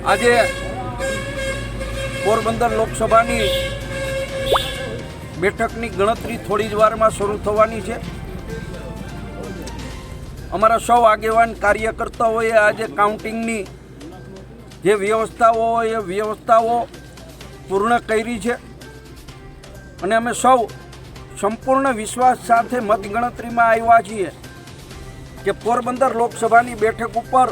આજે પોરબંદર લોકસભાની બેઠકની ગણતરી થોડી જ વારમાં શરૂ થવાની છે. અમારા સૌ આગેવાન કાર્યકર્તાઓએ આજે કાઉન્ટિંગની જે વ્યવસ્થાઓ એ વ્યવસ્થાઓ પૂર્ણ કરી છે અને અમે સૌ સંપૂર્ણ વિશ્વાસ સાથે મતગણતરીમાં આવ્યા છીએ કે પોરબંદર લોકસભાની બેઠક ઉપર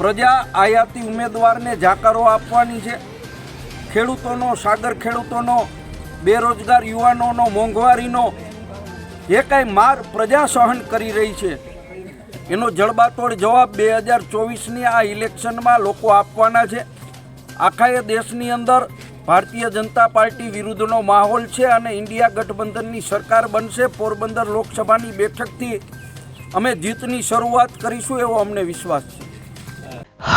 પ્રજા આયાતી ઉમેદવારને જાકારો આપવાની છે. ખેડૂતોનો, સાગર ખેડૂતોનો, બેરોજગાર યુવાનોનો, મોંઘવારીનો જે કાંઈ માર પ્રજા સહન કરી રહી છે. એનો જડબાતોડ જવાબ બે હજાર ચોવીસની આ ઇલેક્શનમાં લોકો આપવાના છે. આખા એ દેશની અંદર ભારતીય જનતા પાર્ટી વિરુદ્ધનો માહોલ છે અને ઇન્ડિયા ગઠબંધનની સરકાર બનશે પોરબંદર લોકસભાની બેઠકથી. અમે જીતની શરૂઆત કરીશું એવો અમને વિશ્વાસ છે.